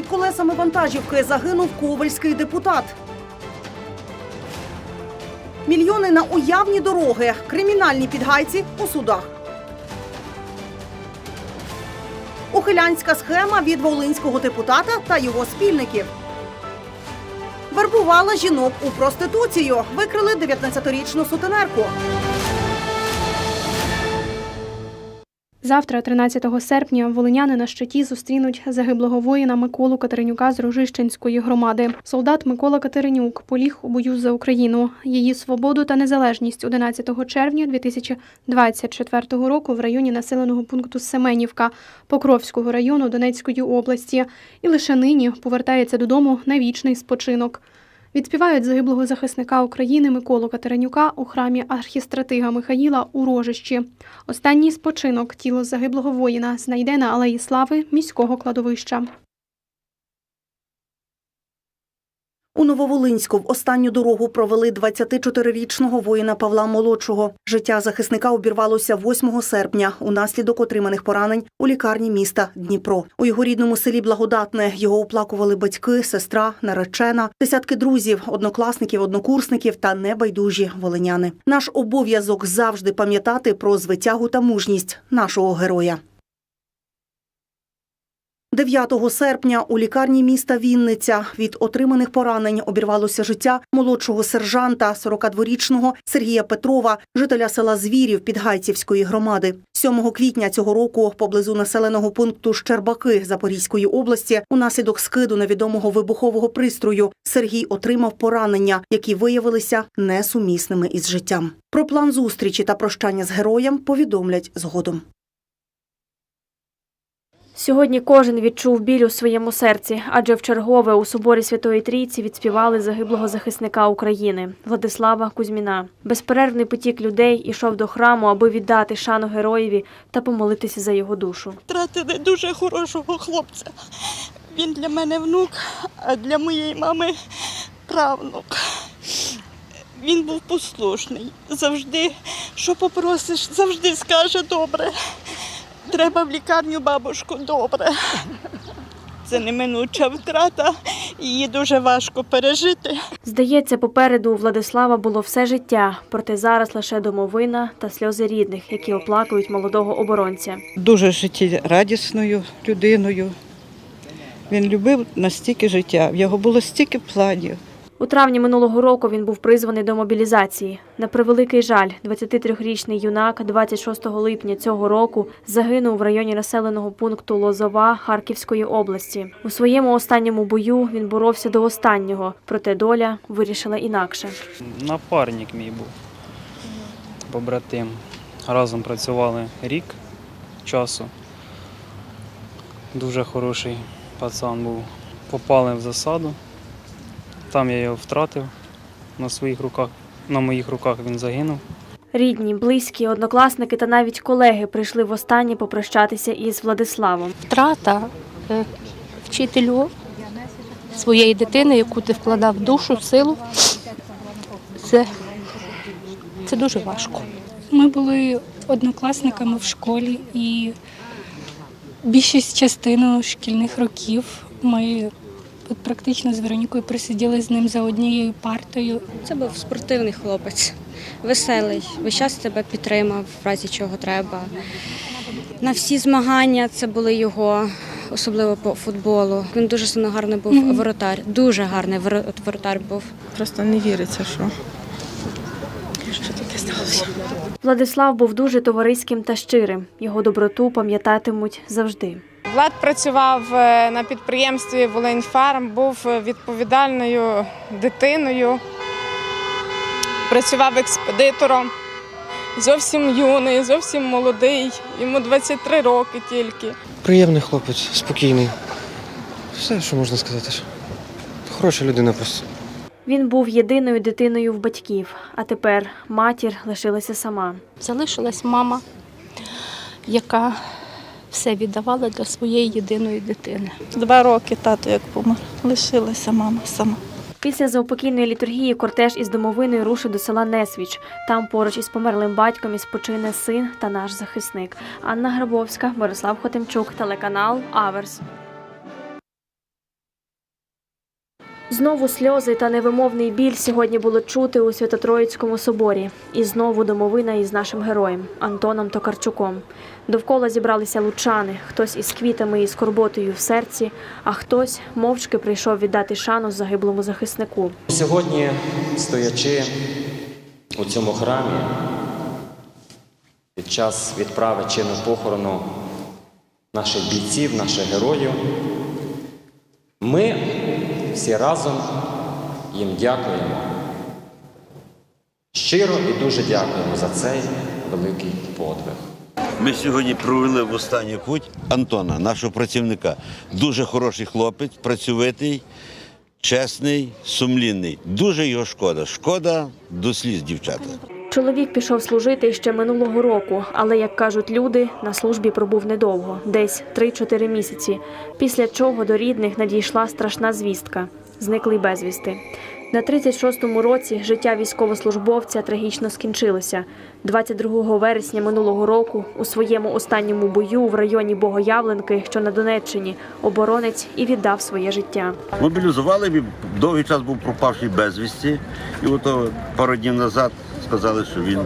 Під колесами вантажівки загинув ковальський депутат. Мільйони на уявні дороги, кримінальні підгайці у судах. Ухилянська схема від волинського депутата та його спільників. Вербувала жінок у проституцію. Викрили 19-річну сутенерку. Завтра, 13 серпня, волиняни на щиті зустрінуть загиблого воїна Миколу Катеринюка з Рожищенської громади. Солдат Микола Катеринюк поліг у бою за Україну. Її свободу та незалежність 11 червня 2024 року в районі населеного пункту Семенівка Покровського району Донецької області. І лише нині повертається додому на вічний спочинок. Відспівають загиблого захисника України Миколу Катеринюка у храмі архістратига Михаїла у Рожищі. Останній спочинок тіло загиблого воїна знайде на алеї слави міського кладовища. У Нововолинську в останню дорогу провели 24-річного воїна Павла Молодшого. Життя захисника обірвалося 8 серпня унаслідок отриманих поранень у лікарні міста Дніпро. У його рідному селі Благодатне його оплакували батьки, сестра, наречена, десятки друзів, однокласників, однокурсників та небайдужі волиняни. Наш обов'язок завжди пам'ятати про звитягу та мужність нашого героя. 9 серпня у лікарні міста Вінниця від отриманих поранень обірвалося життя молодшого сержанта 42-річного Сергія Петрова, жителя села Звірів Підгайцівської громади. 7 квітня цього року поблизу населеного пункту Щербаки Запорізької області унаслідок скиду невідомого вибухового пристрою Сергій отримав поранення, які виявилися несумісними із життям. Про план зустрічі та прощання з героєм повідомлять згодом. Сьогодні кожен відчув біль у своєму серці, адже в чергове у соборі Святої Трійці відспівали загиблого захисника України Владислава Кузьміна. Безперервний потік людей ішов до храму, аби віддати шану героєві та помолитися за його душу. втратили дуже хорошого хлопця. Він для мене внук, а для моєї мами правнук. Він був послушний. Завжди, що попросиш, завжди скаже добре. Треба в лікарню бабушку добре. Це неминуча втрата, її дуже важко пережити. Здається, попереду у Владислава було все життя, проте зараз лише домовина та сльози рідних, які оплакують молодого оборонця. дуже життєрадісною людиною. Він любив настільки життя, в його було стільки планів. У травні минулого року він був призваний до мобілізації. На превеликий жаль, 23-річний юнак 26 липня цього року загинув в районі населеного пункту Лозова Харківської області. У своєму останньому бою він боровся до останнього, проте доля вирішила інакше. Напарник мій був, побратим. Разом працювали рік часу. Дуже хороший пацан був. Попали в засаду. Там я його втратив на своїх руках. На моїх руках він загинув. Рідні, близькі, однокласники та навіть колеги прийшли востаннє попрощатися із Владиславом. втрата е, вчителю своєї дитини, яку ти вкладав душу, силу, це, це дуже важко. Ми були однокласниками в школі і більшість частину шкільних років ми от практично з Веронікою присиділи з ним за однією партою. Це був спортивний хлопець, веселий. Весь час тебе підтримав, в разі чого треба. На всі змагання це були його, особливо по футболу. Він дуже сильно гарний був воротар, дуже гарний воро- воротар був. Просто не віриться, що, що таке сталося. Владислав був дуже товариським та щирим. Його доброту пам'ятатимуть завжди. Влад працював е, на підприємстві Волиньфарм, був е, відповідальною дитиною, працював експедитором. Зовсім юний, зовсім молодий, йому 23 роки тільки. Приємний хлопець, спокійний. Все, що можна сказати. Хороша людина просто. Він був єдиною дитиною в батьків, а тепер матір лишилася сама. Залишилась мама, яка все віддавала для своєї єдиної дитини. Два роки тато як помер. Лишилася мама сама. Після заупокійної літургії кортеж із домовиною рушив до села Несвіч. Там поруч із померлим батьком і спочине син та наш захисник. Анна Грабовська, Борислав Хотимчук, телеканал Аверс. Знову сльози та невимовний біль сьогодні було чути у Свято-Троїцькому соборі. І знову домовина із нашим героєм Антоном Токарчуком. Довкола зібралися лучани, хтось із квітами і скорботою в серці, а хтось мовчки прийшов віддати шану загиблому захиснику. Сьогодні, стоячи у цьому храмі, під час відправи чину похорону наших бійців, наших героїв, ми всі разом їм дякуємо. Щиро і дуже дякуємо за цей великий подвиг. Ми сьогодні провели в останній путь Антона, нашого працівника. Дуже хороший хлопець, працьовитий, чесний, сумлінний. Дуже його шкода. Шкода до сліз, дівчата. Чоловік пішов служити ще минулого року, але, як кажуть люди, на службі пробув недовго, десь 3-4 місяці. Після чого до рідних надійшла страшна звістка зниклий безвісти. На 36-му році життя військовослужбовця трагічно скінчилося. 22 вересня минулого року у своєму останньому бою в районі Богоявленки, що на Донеччині, оборонець і віддав своє життя. Мобілізували, він довгий час був пропавший безвісті. І от пару днів назад сказали, що він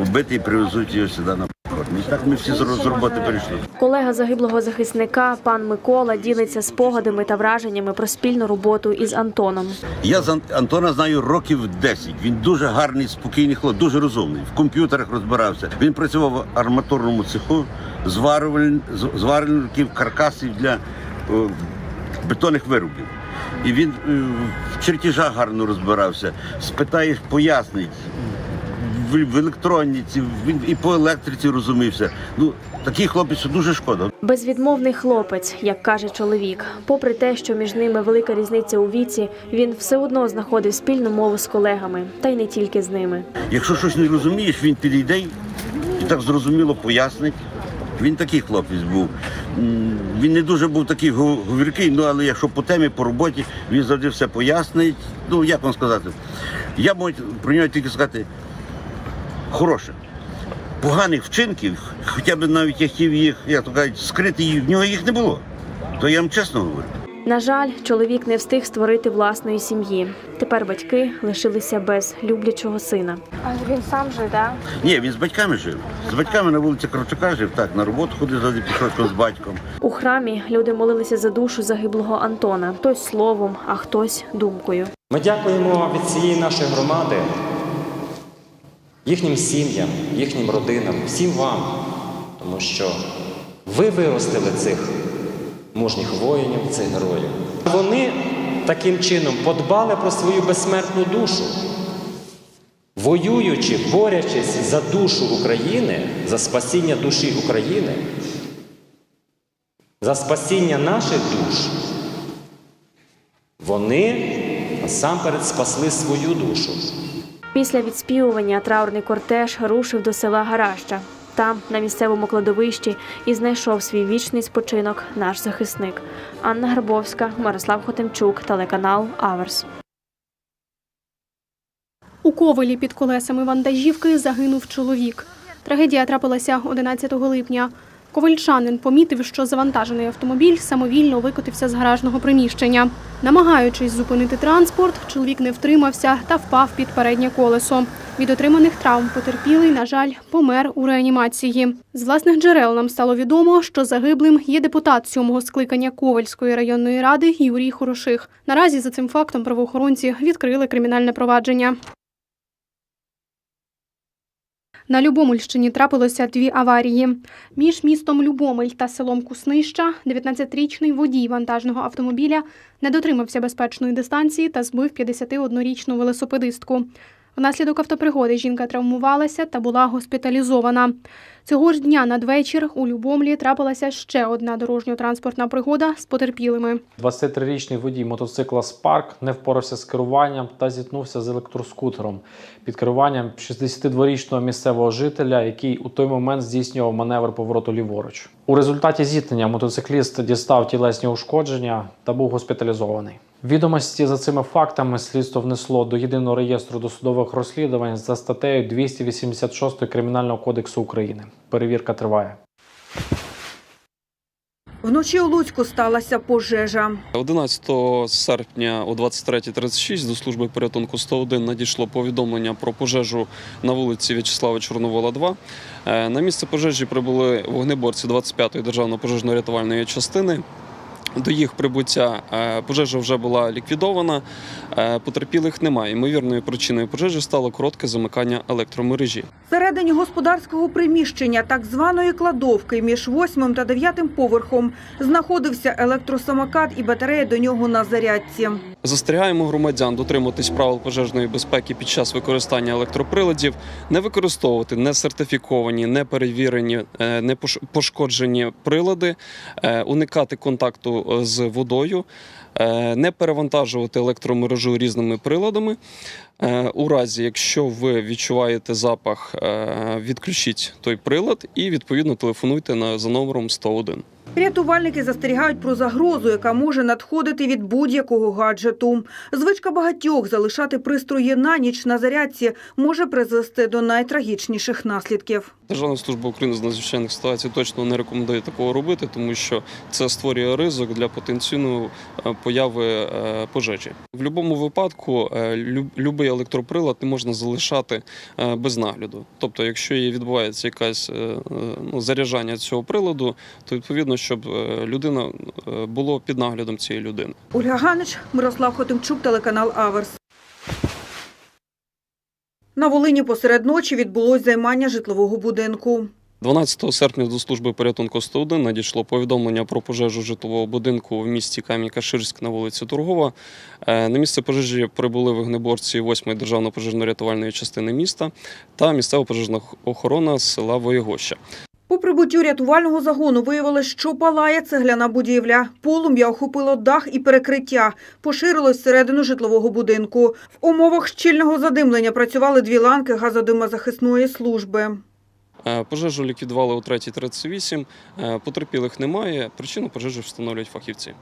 вбитий привезуть його сюди на. І так ми всі з роботи перейшли. Колега загиблого захисника, пан Микола, ділиться спогадами та враженнями про спільну роботу із Антоном. Я з Ан- Антона знаю років 10. Він дуже гарний, спокійний хлопець, дуже розумний. В комп'ютерах розбирався. Він працював в арматурному цеху, зварювальників каркасів для о, бетонних виробів. І він е, в чертежах гарно розбирався. Спитаєш, пояснить. В, електроніці, він і по електриці розумівся. Ну, такий хлопець дуже шкода. Безвідмовний хлопець, як каже чоловік. Попри те, що між ними велика різниця у віці, він все одно знаходив спільну мову з колегами, та й не тільки з ними. Якщо щось не розумієш, він підійде і так зрозуміло пояснить. Він такий хлопець був. Він не дуже був такий гов- говіркий, ну але якщо по темі, по роботі, він завжди все пояснить. Ну, як вам сказати, я можу про нього тільки сказати хороше. Поганих вчинків, хоча б навіть я хотів їх, як то кажуть, скрити, їх, в нього їх не було. То я вам чесно говорю. На жаль, чоловік не встиг створити власної сім'ї. Тепер батьки лишилися без люблячого сина. А він сам же, так? Ні, він з батьками жив. З батьками на вулиці Кравчука жив, так, на роботу ходив завжди пішов з батьком. У храмі люди молилися за душу загиблого Антона, хтось словом, а хтось думкою. Ми дякуємо від цієї нашої громади їхнім сім'ям, їхнім родинам, всім вам, тому що ви виростили цих мужніх воїнів, цих героїв. Вони таким чином подбали про свою безсмертну душу, воюючи, борючись за душу України, за спасіння душі України, за спасіння наших душ. Вони насамперед спасли свою душу. Після відспівування траурний кортеж рушив до села Гараща. Там, на місцевому кладовищі, і знайшов свій вічний спочинок наш захисник. Анна Грабовська, Мирослав Хотимчук, телеканал Аверс. У Ковелі під колесами вантажівки загинув чоловік. Трагедія трапилася 11 липня. Ковальчанин помітив, що завантажений автомобіль самовільно викотився з гаражного приміщення. Намагаючись зупинити транспорт, чоловік не втримався та впав під переднє колесо. Від отриманих травм потерпілий, на жаль, помер у реанімації. З власних джерел нам стало відомо, що загиблим є депутат сьомого скликання Ковальської районної ради Юрій Хороших. Наразі за цим фактом правоохоронці відкрили кримінальне провадження. На Любомильщині трапилося дві аварії. Між містом Любомель та селом Куснища 19-річний водій вантажного автомобіля не дотримався безпечної дистанції та збив 51-річну велосипедистку. Внаслідок автопригоди жінка травмувалася та була госпіталізована. Цього ж дня надвечір у Любомлі трапилася ще одна дорожньо-транспортна пригода з потерпілими. 23-річний водій мотоцикла Spark не впорався з керуванням та зіткнувся з електроскутером під керуванням 62-річного місцевого жителя, який у той момент здійснював маневр повороту ліворуч. У результаті зіткнення мотоцикліст дістав тілесні ушкодження та був госпіталізований. Відомості за цими фактами слідство внесло до єдиного реєстру досудових розслідувань за статтею 286 Кримінального кодексу України. Перевірка триває. Вночі у Луцьку сталася пожежа. 11 серпня о 23.36 до служби порятунку 101 надійшло повідомлення про пожежу на вулиці В'ячеслава Чорновола, 2. Е, На місце пожежі прибули вогнеборці 25-ї державної пожежно-рятувальної частини. До їх прибуття е, пожежа вже була ліквідована, е, потерпілих немає. Ймовірною причиною пожежі стало коротке замикання електромережі. Всередині господарського приміщення так званої кладовки між восьмим та дев'ятим поверхом знаходився електросамокат і батарея до нього на зарядці. Застерігаємо громадян дотримуватись правил пожежної безпеки під час використання електроприладів, не використовувати несертифіковані, неперевірені, е, не пош- пошкоджені прилади, е, уникати контакту е, з водою, не перевантажувати електромережу різними приладами. У разі, якщо ви відчуваєте запах, відключіть той прилад і відповідно телефонуйте на за номером 101. Рятувальники застерігають про загрозу, яка може надходити від будь-якого гаджету. Звичка багатьох залишати пристрої на ніч на зарядці може призвести до найтрагічніших наслідків. Державна служба України з надзвичайних ситуацій точно не рекомендує такого робити, тому що це створює ризик для потенційної е, появи е, пожежі. В будь-якому випадку е, любий електроприлад не можна залишати без нагляду. Тобто, якщо відбувається якась ну, заряджання цього приладу, то відповідно, щоб е, людина е, було під наглядом цієї людини. Ольга Ганич, Мирослав Хотимчук, телеканал Аверс. На Волині посеред ночі відбулось займання житлового будинку. 12 серпня до служби порятунку 101 надійшло повідомлення про пожежу житлового будинку в місті Кам'янка-Ширськ на вулиці Торгова. Е, На місце пожежі прибули вогнеборці 8-ї державної пожежно-рятувальної частини міста та місцева пожежна охорона з села Воєгоща. По прибуттю рятувального загону виявилось, що палає цегляна будівля. Полум'я охопило дах і перекриття, поширилось всередину житлового будинку. В умовах щільного задимлення працювали дві ланки газодимозахисної служби. Е, Пожежу ліквідували о 3.38. Е, Потерпілих немає. Причину пожежі встановлюють фахівці.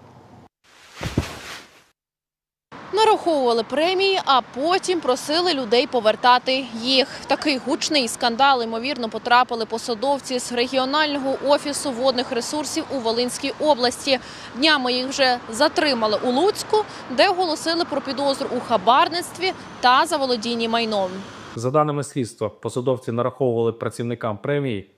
Нараховували премії, а потім просили людей повертати їх. В такий гучний скандал, ймовірно, потрапили посадовці з регіонального офісу водних ресурсів у Волинській області. Днями їх вже затримали у Луцьку, де оголосили про підозру у хабарництві та заволодінні майном. За даними слідства, посадовці нараховували працівникам премії,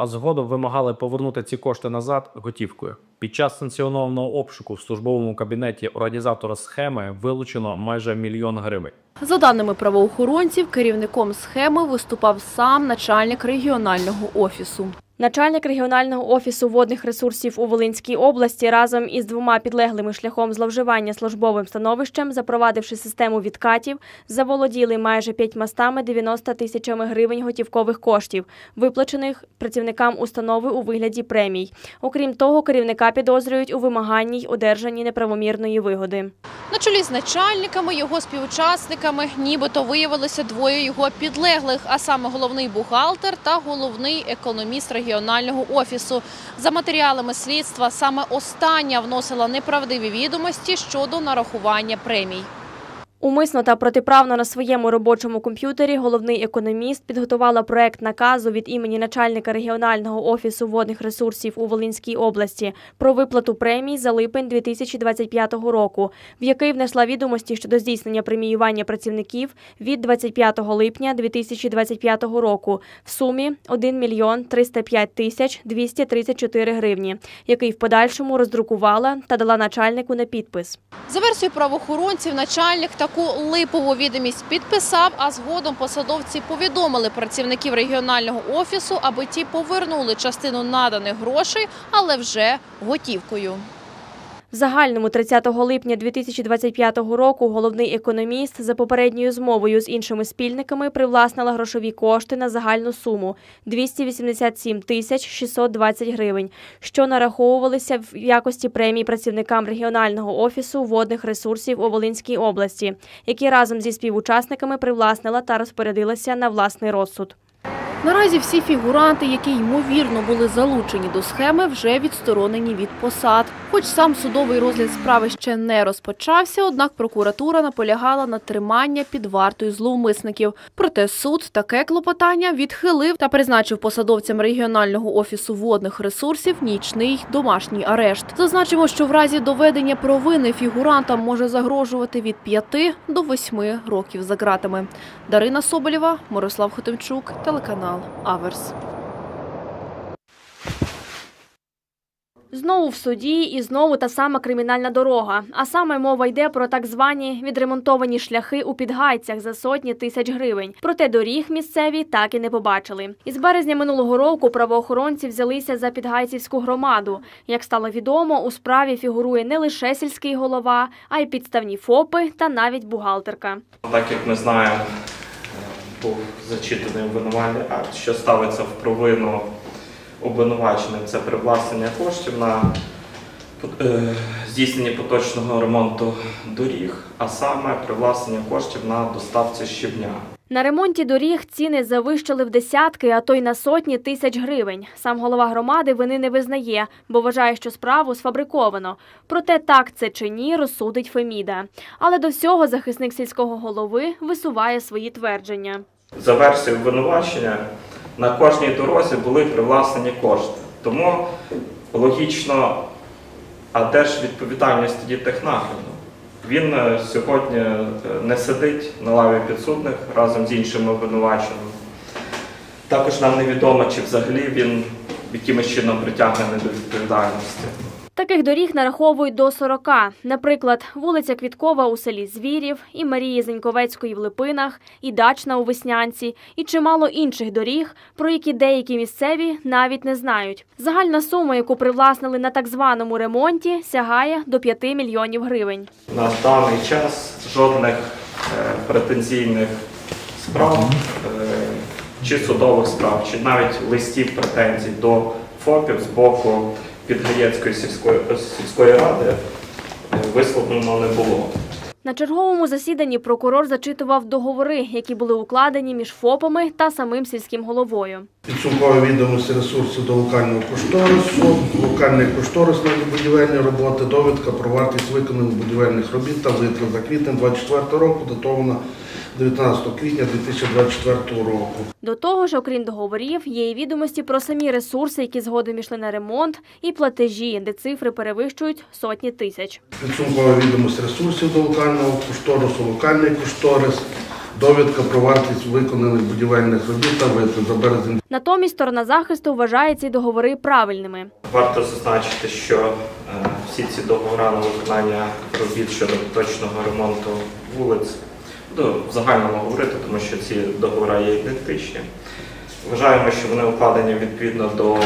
а згодом вимагали повернути ці кошти назад готівкою. Під час санкціонованого обшуку в службовому кабінеті організатора схеми вилучено майже мільйон гривень. За даними правоохоронців, керівником схеми виступав сам начальник регіонального офісу. Начальник регіонального офісу водних ресурсів у Волинській області разом із двома підлеглими шляхом зловживання службовим становищем, запровадивши систему відкатів, заволоділи майже 590 тисячами гривень готівкових коштів, виплачених працівникам установи у вигляді премій. Окрім того, керівника підозрюють у вимаганні й одержанні неправомірної вигоди. На чолі з начальниками, його співучасниками, нібито виявилося двоє його підлеглих, а саме головний бухгалтер та головний економіст регіонального офісу. За матеріалами слідства, саме остання вносила неправдиві відомості щодо нарахування премій. Умисно та протиправно на своєму робочому комп'ютері головний економіст підготувала проект наказу від імені начальника регіонального офісу водних ресурсів у Волинській області про виплату премій за липень 2025 року, в який внесла відомості щодо здійснення преміювання працівників від 25 липня 2025 року в сумі 1 мільйон 305 тисяч 234 гривні, який в подальшому роздрукувала та дала начальнику на підпис. За версією правоохоронців, начальник таку липову відомість підписав, а згодом посадовці повідомили працівників регіонального офісу, аби ті повернули частину наданих грошей, але вже готівкою. В загальному 30 липня 2025 року головний економіст за попередньою змовою з іншими спільниками привласнила грошові кошти на загальну суму 287 тисяч 620 гривень, що нараховувалися в якості премій працівникам регіонального офісу водних ресурсів у Волинській області, які разом зі співучасниками привласнила та розпорядилася на власний розсуд. Наразі всі фігуранти, які ймовірно були залучені до схеми, вже відсторонені від посад. Хоч сам судовий розгляд справи ще не розпочався, однак прокуратура наполягала на тримання під вартою зловмисників. Проте суд таке клопотання відхилив та призначив посадовцям регіонального офісу водних ресурсів нічний домашній арешт. Зазначимо, що в разі доведення провини фігурантам може загрожувати від 5 до 8 років за ґратами. Дарина Соболєва, Мирослав Хотимчук, телеканал Аверс. Знову в суді і знову та сама кримінальна дорога. А саме мова йде про так звані відремонтовані шляхи у підгайцях за сотні тисяч гривень. Проте доріг місцеві так і не побачили. Із березня минулого року правоохоронці взялися за підгайцівську громаду. Як стало відомо, у справі фігурує не лише сільський голова, а й підставні ФОПи та навіть бухгалтерка. Так як ми знаємо, був зачитаний обвинувальний акт, що ставиться в провину обвинуваченим це привласнення коштів на е, здійснення поточного ремонту доріг, а саме привласнення коштів на доставці щебня. На ремонті доріг ціни завищили в десятки, а то й на сотні тисяч гривень. Сам голова громади вини не визнає, бо вважає, що справу сфабриковано. Проте так це чи ні, розсудить Феміда. Але до всього захисник сільського голови висуває свої твердження. За версією обвинувачення на кожній дорозі були привласнені кошти. Тому логічно, а де ж відповідальність тоді технагляду? Він е, сьогодні е, не сидить на лаві підсудних разом з іншими обвинуваченими. Також нам невідомо, чи взагалі він якимось чином притягнений до відповідальності. Таких доріг нараховують до 40. Наприклад, вулиця Квіткова у селі Звірів, і Марії Зеньковецької в Липинах, і Дачна у Веснянці, і чимало інших доріг, про які деякі місцеві навіть не знають. Загальна сума, яку привласнили на так званому ремонті, сягає до 5 мільйонів гривень. На даний час жодних е, претензійних справ е, чи судових справ, чи навіть листів претензій до ФОПів з боку Підгаєцької сільської, сільської ради е, висловлено не було. На черговому засіданні прокурор зачитував договори, які були укладені між ФОПами та самим сільським головою. Підсумкові відомості ресурсів до локального кошторису, локальний кошторис на будівельні роботи, довідка про вартість виконаних будівельних робіт та витрат за квітень 24 року, датована 19 квітня 2024 року. До того ж, окрім договорів, є і відомості про самі ресурси, які згодом ішли на ремонт, і платежі, де цифри перевищують сотні тисяч. Підсумкові відомості ресурсів до локального кошторису, локальний кошторис, довідка про вартість виконаних будівельних робіт та витрат за березень Натомість сторона захисту вважає ці договори правильними. Варто зазначити, що е, всі ці договори на виконання робіт щодо точного ремонту вулиць, в загальному говорити, тому що ці договори є ідентичні. Вважаємо, що вони укладені відповідно до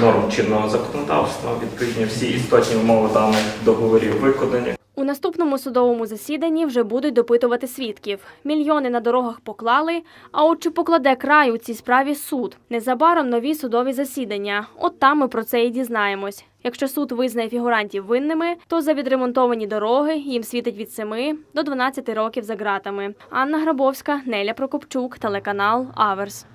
норм чинного законодавства. Відповідні всі істотні умови даних договорів виконані. У наступному судовому засіданні вже будуть допитувати свідків. Мільйони на дорогах поклали. А от чи покладе край у цій справі суд? Незабаром нові судові засідання. От там ми про це і дізнаємось. Якщо суд визнає фігурантів винними, то за відремонтовані дороги їм світить від 7 до 12 років за ґратами. Анна Грабовська, Неля Прокопчук, телеканал Аверс.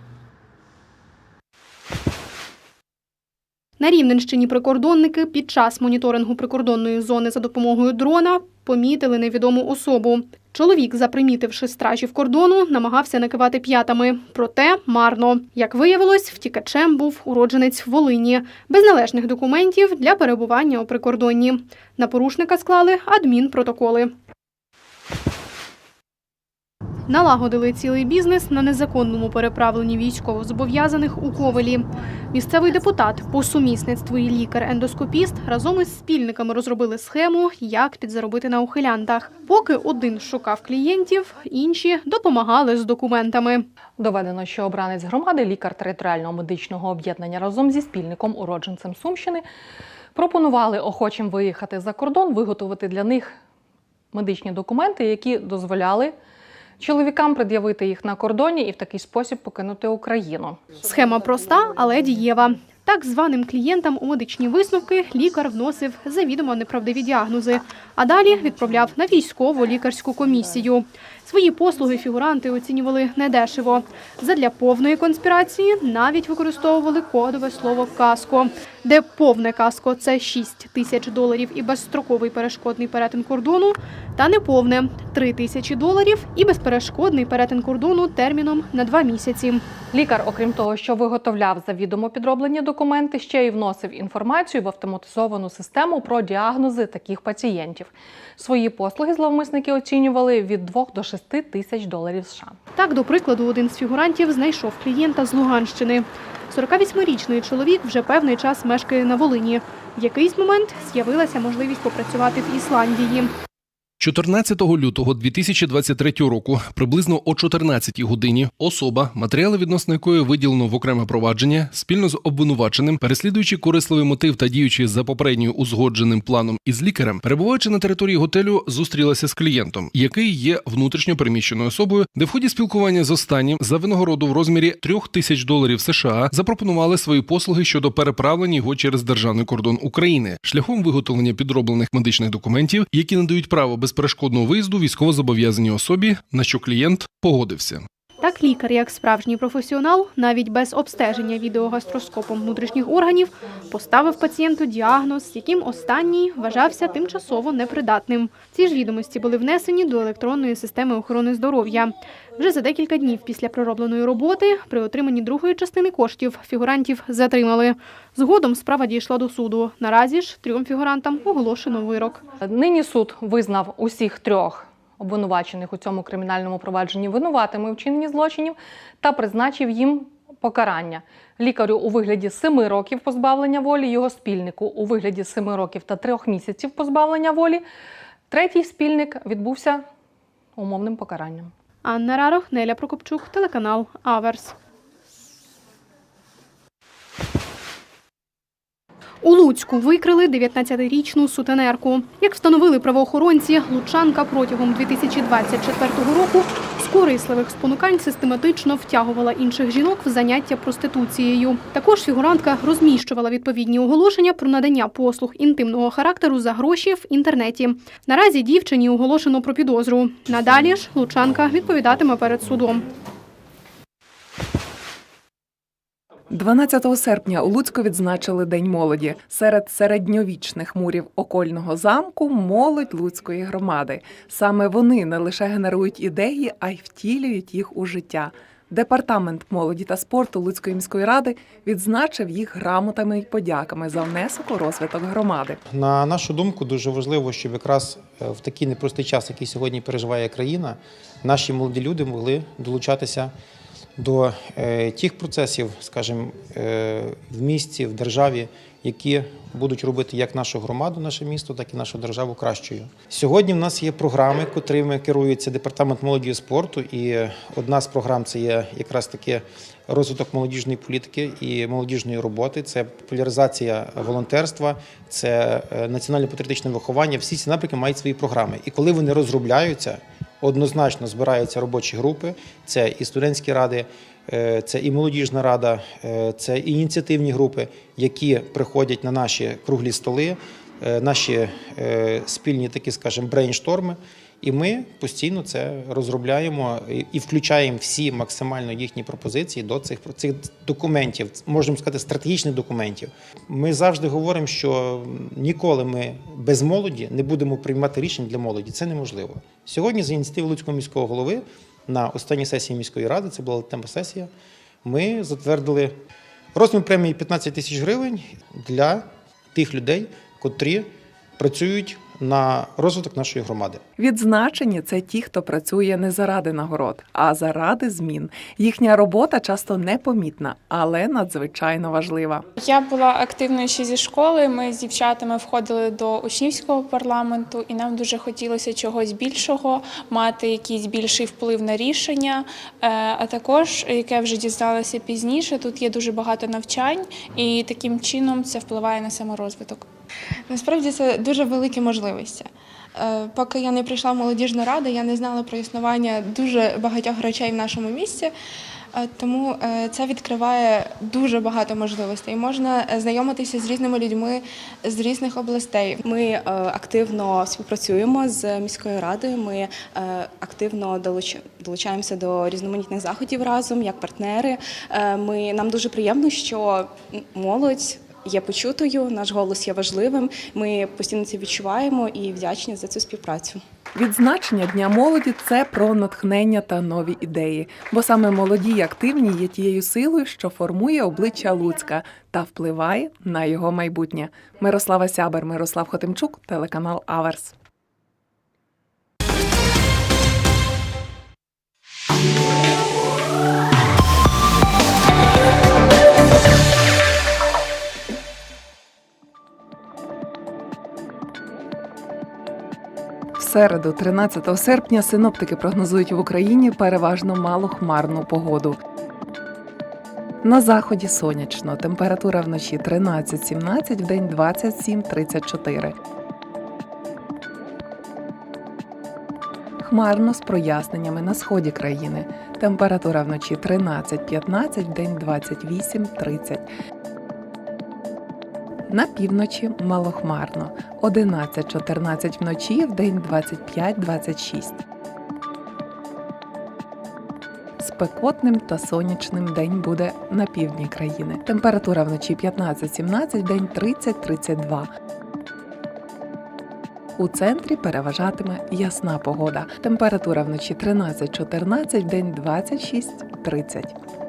На Рівненщині прикордонники під час моніторингу прикордонної зони за допомогою дрона помітили невідому особу. Чоловік, запримітивши стражів кордону, намагався накивати п'ятами. Проте марно. Як виявилось, втікачем був уродженець Волині без належних документів для перебування у прикордонні. На порушника склали адмінпротоколи. Налагодили цілий бізнес на незаконному переправленні військовозобов'язаних у Ковелі. Місцевий депутат по сумісництву і лікар-ендоскопіст разом із спільниками розробили схему, як підзаробити на ухилянтах. Поки один шукав клієнтів, інші допомагали з документами. Доведено, що обранець громади, лікар територіального медичного об'єднання разом зі спільником уродженцем Сумщини пропонували охочим виїхати за кордон, виготовити для них медичні документи, які дозволяли чоловікам пред'явити їх на кордоні і в такий спосіб покинути Україну. Схема проста, але дієва. Так званим клієнтам у медичні висновки лікар вносив завідомо неправдиві діагнози, а далі відправляв на військово лікарську комісію. Свої послуги фігуранти оцінювали недешево. Задля повної конспірації навіть використовували кодове слово каско, де повне каско це 6 тисяч доларів і безстроковий перешкодний перетин кордону, та неповне 3 тисячі доларів і безперешкодний перетин кордону терміном на 2 місяці. Лікар, окрім того, що виготовляв завідомо підроблені документи, ще й вносив інформацію в автоматизовану систему про діагнози таких пацієнтів. Свої послуги зловмисники оцінювали від 2 до 6 тисяч доларів США. Так, до прикладу, один з фігурантів знайшов клієнта з Луганщини. 48-річний чоловік вже певний час мешкає на Волині. В якийсь момент з'явилася можливість попрацювати в Ісландії. 14 лютого 2023 року, приблизно о 14 годині, особа, матеріали відносно якої виділено в окреме провадження, спільно з обвинуваченим, переслідуючи корисливий мотив та діючи за попередньо узгодженим планом із лікарем, перебуваючи на території готелю, зустрілася з клієнтом, який є внутрішньо переміщеною особою, де в ході спілкування з останнім за винагороду в розмірі 3 тисяч доларів США запропонували свої послуги щодо переправлення його через державний кордон України шляхом виготовлення підроблених медичних документів, які надають право безперешкодного виїзду військовозобов'язаній особі, на що клієнт погодився. Так, лікар, як справжній професіонал, навіть без обстеження відеогастроскопом внутрішніх органів, поставив пацієнту діагноз, яким останній вважався тимчасово непридатним. Ці ж відомості були внесені до електронної системи охорони здоров'я. Вже за декілька днів після проробленої роботи при отриманні другої частини коштів фігурантів затримали. Згодом справа дійшла до суду. Наразі ж трьом фігурантам оголошено вирок. Нині суд визнав усіх трьох обвинувачених у цьому кримінальному провадженні винуватими у вчиненні злочинів та призначив їм покарання. Лікарю у вигляді семи років позбавлення волі, його спільнику у вигляді семи років та трьох місяців позбавлення волі. Третій спільник відбувся умовним покаранням. Анна Рарох, Неля Прокопчук, телеканал Аверс. У Луцьку викрили 19-річну сутенерку. Як встановили правоохоронці, Лучанка протягом 2024 року з корисливих спонукань систематично втягувала інших жінок в заняття проституцією. Також фігурантка розміщувала відповідні оголошення про надання послуг інтимного характеру за гроші в інтернеті. Наразі дівчині оголошено про підозру. Надалі ж Лучанка відповідатиме перед судом. 12 серпня у Луцьку відзначили День молоді. Серед середньовічних мурів окольного замку молодь Луцької громади. Саме вони не лише генерують ідеї, а й втілюють їх у життя. Департамент молоді та спорту Луцької міської ради відзначив їх грамотами й подяками за внесок у розвиток громади. На нашу думку, дуже важливо, щоб якраз е, в такий непростий час, який сьогодні переживає країна, наші молоді люди могли долучатися до е, тих процесів, скажімо, е, в місті, в державі, які будуть робити як нашу громаду, наше місто, так і нашу державу кращою. Сьогодні в нас є програми, котрими керується департамент молоді і спорту. І одна з програм це є якраз таки розвиток молодіжної політики і молодіжної роботи. Це популяризація волонтерства, це е, національне патріотичне виховання. Всі ці напрямки мають свої програми. І коли вони розробляються, однозначно збираються робочі групи. Це і студентські ради, е, це і молодіжна рада, е, це і ініціативні групи, які приходять на наші круглі столи, наші спільні такі, скажімо, брейншторми. І ми постійно це розробляємо і- включаємо всі максимально їхні пропозиції до цих цих документів, можемо сказати, стратегічних документів. Ми завжди говоримо, що ніколи ми без молоді не будемо приймати рішень для молоді. Це неможливо. Сьогодні, за ініціативи Луцького міського голови, на останній сесії міської ради, це була темна сесія, ми затвердили розмір премії 15 тисяч гривень для тих людей, котрі працюють на розвиток нашої громади. Відзначені це ті, хто працює не заради нагород, а заради змін. Їхня робота часто непомітна, але надзвичайно важлива. Я була активною ще зі школи. Ми з дівчатами входили до учнівського парламенту, і нам дуже хотілося чогось більшого, мати якийсь більший вплив на рішення. Е, А також, яке вже дізналася пізніше, тут є дуже багато навчань, і таким чином це впливає на саморозвиток. Насправді це дуже великі можливості. Е, Поки я не прийшла в молодіжну раду, я не знала про існування дуже багатьох речей в нашому місті. Е, Тому е, це відкриває дуже багато можливостей. Можна знайомитися з різними людьми з різних областей. Ми активно співпрацюємо з міською радою. Ми активно долучаємося до різноманітних заходів разом як партнери. Ми нам дуже приємно, що молодь. Є почутою, наш голос є важливим. Ми постійно це відчуваємо і вдячні за цю співпрацю. Відзначення Дня молоді це про натхнення та нові ідеї, бо саме молоді й активні є тією силою, що формує обличчя Луцька та впливає на його майбутнє. Мирослава Сябер, Мирослав Хотимчук, телеканал Аверс. В середу, 13 серпня, синоптики прогнозують в Україні переважно малохмарну погоду. На заході сонячно. Температура вночі 13-17, вдень 27-34. Хмарно з проясненнями на сході країни. Температура вночі 13-15, вдень 28-30. На півночі малохмарно 11-14 вночі, вдень 25-26. Спекотним та сонячним день буде на півдні країни. Температура вночі 15-17, вдень 30-32. У центрі переважатиме ясна погода. Температура вночі 13-14, вдень 26-30.